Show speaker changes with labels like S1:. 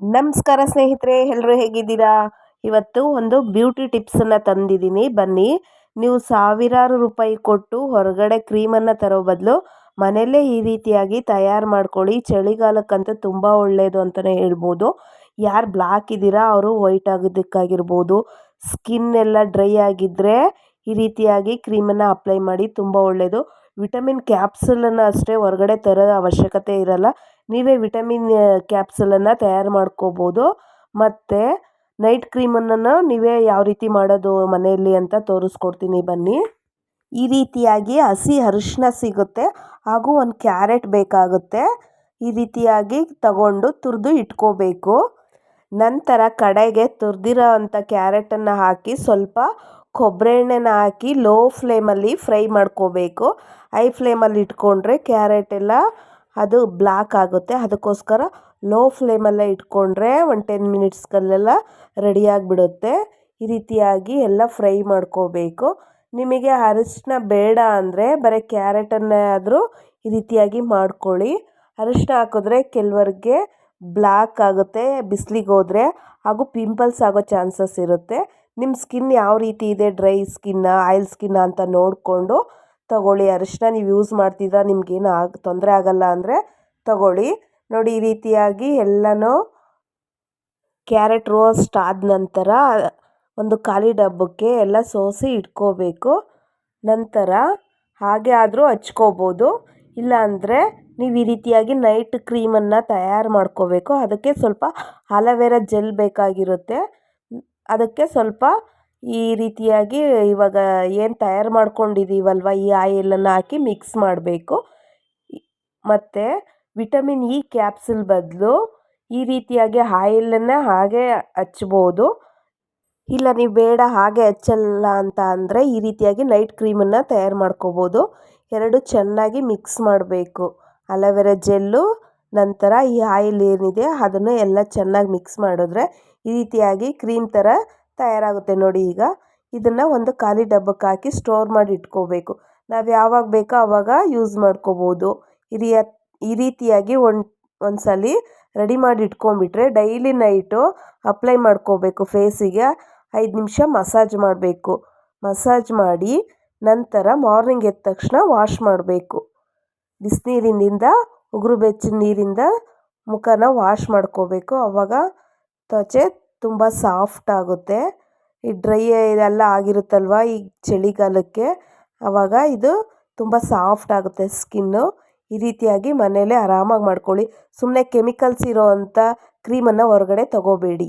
S1: ನಮಸ್ಕಾರ ಸ್ನೇಹಿತರೆ ಎಲ್ಲರೂ ಹೇಗಿದ್ದೀರಾ? ಇವತ್ತು ಒಂದು ಬ್ಯೂಟಿ ಟಿಪ್ಸನ್ನು ತಂದಿದ್ದೀನಿ. ಬನ್ನಿ, ನೀವು ಸಾವಿರಾರು ರೂಪಾಯಿ ಕೊಟ್ಟು ಹೊರಗಡೆ ಕ್ರೀಮನ್ನು ತರೋ ಬದಲು ಮನೆಯಲ್ಲೇ ಈ ರೀತಿಯಾಗಿ ತಯಾರು ಮಾಡ್ಕೊಳ್ಳಿ. ಚಳಿಗಾಲಕ್ಕಂತೂ ತುಂಬ ಒಳ್ಳೆಯದು ಅಂತಲೇ ಹೇಳ್ಬೋದು. ಯಾರು ಬ್ಲ್ಯಾಕ್ ಇದ್ದೀರಾ, ಅವರು ವೈಟ್ ಆಗೋದಕ್ಕಾಗಿರ್ಬೋದು ಸ್ಕಿನ್ ಎಲ್ಲ ಡ್ರೈ ಆಗಿದ್ದರೆ ಈ ರೀತಿಯಾಗಿ ಕ್ರೀಮನ್ನು ಅಪ್ಲೈ ಮಾಡಿ ತುಂಬ ಒಳ್ಳೆಯದು ವಿಟಮಿನ್ ಕ್ಯಾಪ್ಸುಲನ್ನು ಅಷ್ಟೇ ಹೊರಗಡೆ ತರೋ ಅವಶ್ಯಕತೆ ಇರಲ್ಲ. ನೀವೇ ವಿಟಮಿನ್ ಕ್ಯಾಪ್ಸುಲನ್ನು ತಯಾರು ಮಾಡ್ಕೋಬೋದು. ಮತ್ತು ನೈಟ್ ಕ್ರೀಮನ್ನು ನೀವೇ ಯಾವ ರೀತಿ ಮಾಡೋದು ಮನೆಯಲ್ಲಿ ಅಂತ ತೋರಿಸ್ಕೊಡ್ತೀನಿ ಬನ್ನಿ. ಈ ರೀತಿಯಾಗಿ ಹಸಿ ಅರಿಶಿನ ಸಿಗುತ್ತೆ. ಹಾಗೂ ಒಂದು ಕ್ಯಾರೆಟ್ ಬೇಕಾಗುತ್ತೆ. ಈ ರೀತಿಯಾಗಿ ತಗೊಂಡು ತುರಿದು ಇಟ್ಕೋಬೇಕು. ನಂತರ ಕಡೆಗೆ ತುರಿದಿರೋ ಅಂಥ ಕ್ಯಾರೆಟನ್ನು ಹಾಕಿ ಸ್ವಲ್ಪ ಕೊಬ್ಬರಿ ಎಣ್ಣೆನ ಹಾಕಿ ಲೋ ಫ್ಲೇಮಲ್ಲಿ ಫ್ರೈ ಮಾಡ್ಕೋಬೇಕು. ಹೈ ಫ್ಲೇಮಲ್ಲಿ ಇಟ್ಕೊಂಡ್ರೆ ಕ್ಯಾರೆಟ್ ಎಲ್ಲ ಅದು ಬ್ಲ್ಯಾಕ್ ಆಗುತ್ತೆ. ಅದಕ್ಕೋಸ್ಕರ ಲೋ ಫ್ಲೇಮಲ್ಲೇ ಇಟ್ಕೊಂಡ್ರೆ ಒಂದು ಟೆನ್ ಮಿನಿಟ್ಸ್ಗಲ್ಲೆಲ್ಲ ರೆಡಿಯಾಗಿಬಿಡುತ್ತೆ ಈ ರೀತಿಯಾಗಿ ಎಲ್ಲ ಫ್ರೈ ಮಾಡ್ಕೋಬೇಕು. ನಿಮಗೆ ಅರಿಶಿನ ಬೇಡ ಅಂದರೆ ಬರೀ ಕ್ಯಾರೆಟನ್ನೇ ಆದರೂ ಈ ರೀತಿಯಾಗಿ ಮಾಡ್ಕೊಳ್ಳಿ. ಅರಿಶಿನ ಹಾಕಿದ್ರೆ ಕೆಲವರಿಗೆ ಬ್ಲ್ಯಾಕ್ ಆಗುತ್ತೆ, ಬಿಸಿಲಿಗೆ ಹೋದರೆ ಹಾಗೂ ಪಿಂಪಲ್ಸ್ ಆಗೋ ಚಾನ್ಸಸ್ ಇರುತ್ತೆ. ನಿಮ್ಮ ಸ್ಕಿನ್ ಯಾವ ರೀತಿ ಇದೆ? ಡ್ರೈ ಸ್ಕಿನ್ನ, ಆಯಿಲ್ ಸ್ಕಿನ್ನ ಅಂತ ನೋಡಿಕೊಂಡು ತಗೊಳ್ಳಿ ಅರಿಶಿನ, ನೀವು ಯೂಸ್ ಮಾಡ್ತಿದ್ರೆ ನಿಮ್ಗೇನು ಆಗ, ತೊಂದರೆ ಆಗಲ್ಲ ಅಂದರೆ ತಗೊಳ್ಳಿ. ನೋಡಿ, ಈ ರೀತಿಯಾಗಿ ಎಲ್ಲನೂ ಕ್ಯಾರೆಟ್ ರೋಸ್ಟ್ ಆದ ನಂತರ ಒಂದು ಖಾಲಿ ಡಬ್ಬಕ್ಕೆ ಎಲ್ಲ ಸೋಸಿ ಇಟ್ಕೋಬೇಕು. ನಂತರ ಹಾಗೆ ಆದರೂ ಹಚ್ಕೋಬೋದು. ಇಲ್ಲಾಂದರೆ ನೀವು ಈ ರೀತಿಯಾಗಿ ನೈಟ್ ಕ್ರೀಮನ್ನು ತಯಾರು ಮಾಡ್ಕೋಬೇಕು. ಅದಕ್ಕೆ ಸ್ವಲ್ಪ ಅಲವೆರಾ ಜೆಲ್ ಬೇಕಾಗಿರುತ್ತೆ. ಅದಕ್ಕೆ ಸ್ವಲ್ಪ ಈ ರೀತಿಯಾಗಿ ಇವಾಗ ಏನು ತಯಾರು ಮಾಡ್ಕೊಂಡಿದ್ದೀವಲ್ವ ಈ ಆಯಿಲನ್ನು ಹಾಕಿ ಮಿಕ್ಸ್ ಮಾಡಬೇಕು. ಮತ್ತು ವಿಟಮಿನ್ ಇ ಕ್ಯಾಪ್ಸುಲ್ ಬದಲು ಈ ರೀತಿಯಾಗಿ ಆಯಿಲನ್ನು ಹಾಗೆ ಹಚ್ಬೋದು. ಇಲ್ಲ ನೀವು ಬೇಡ ಹಾಗೆ ಹಚ್ಚಲ್ಲ ಅಂತ ಅಂದರೆ ಈ ರೀತಿಯಾಗಿ ನೈಟ್ ಕ್ರೀಮನ್ನು ತಯಾರು ಮಾಡ್ಕೋಬೋದು. ಎರಡು ಚೆನ್ನಾಗಿ ಮಿಕ್ಸ್ ಮಾಡಬೇಕು. ಅಲವೆರಾ ಜೆಲ್ಲು, ನಂತರ ಈ ಆಯಿಲ್ ಏನಿದೆ ಅದನ್ನು ಎಲ್ಲ ಚೆನ್ನಾಗಿ ಮಿಕ್ಸ್ ಮಾಡಿದ್ರೆ ಈ ರೀತಿಯಾಗಿ ಕ್ರೀಮ್ ಥರ ತಯಾರಾಗುತ್ತೆ ನೋಡಿ ಈಗ. ಇದನ್ನು ಒಂದು ಖಾಲಿ ಡಬ್ಬಕ್ಕೆ ಹಾಕಿ ಸ್ಟೋರ್ ಮಾಡಿ ಇಟ್ಕೋಬೇಕು. ನಾವು ಯಾವಾಗ ಬೇಕೋ ಆವಾಗ ಯೂಸ್ ಮಾಡ್ಕೋಬೋದು. ಈ ಈ ರೀತಿಯಾಗಿ ಒಂದು ಒಂದು ಸಲ ರೆಡಿ ಮಾಡಿ ಇಟ್ಕೊಂಡ್ಬಿಟ್ರೆ ಡೈಲಿ ನೈಟು ಅಪ್ಲೈ ಮಾಡ್ಕೋಬೇಕು ಫೇಸಿಗೆ ಐದು ನಿಮಿಷ ಮಸಾಜ್ ಮಾಡಬೇಕು. ಮಸಾಜ್ ಮಾಡಿ ನಂತರ ಮಾರ್ನಿಂಗ್ ಎದ್ದ ತಕ್ಷಣ ವಾಶ್ ಮಾಡಬೇಕು. ಬಿಸಿನೀರಿನಿಂದ, ಉಗುರು ಬೆಚ್ಚಿನ ನೀರಿಂದ ಮುಖನ ವಾಶ್ ಮಾಡ್ಕೋಬೇಕು. ಆವಾಗ ತ್ವಚೆ ತುಂಬ ಸಾಫ್ಟ್ ಆಗುತ್ತೆ. ಈ ಡ್ರೈ ಇದೆಲ್ಲ ಆಗಿರುತ್ತಲ್ವ ಈ ಚಳಿಗಾಲಕ್ಕೆ? ಆವಾಗ ಇದು ತುಂಬ ಸಾಫ್ಟ್ ಆಗುತ್ತೆ ಸ್ಕಿನ್ನು ಈ ರೀತಿಯಾಗಿ ಮನೆಯಲ್ಲೇ ಆರಾಮಾಗಿ ಮಾಡ್ಕೊಳ್ಳಿ. ಸುಮ್ಮನೆ ಕೆಮಿಕಲ್ಸ್ ಇರೋ ಅಂಥ ಕ್ರೀಮನ್ನು ಹೊರಗಡೆ ತಗೋಬೇಡಿ.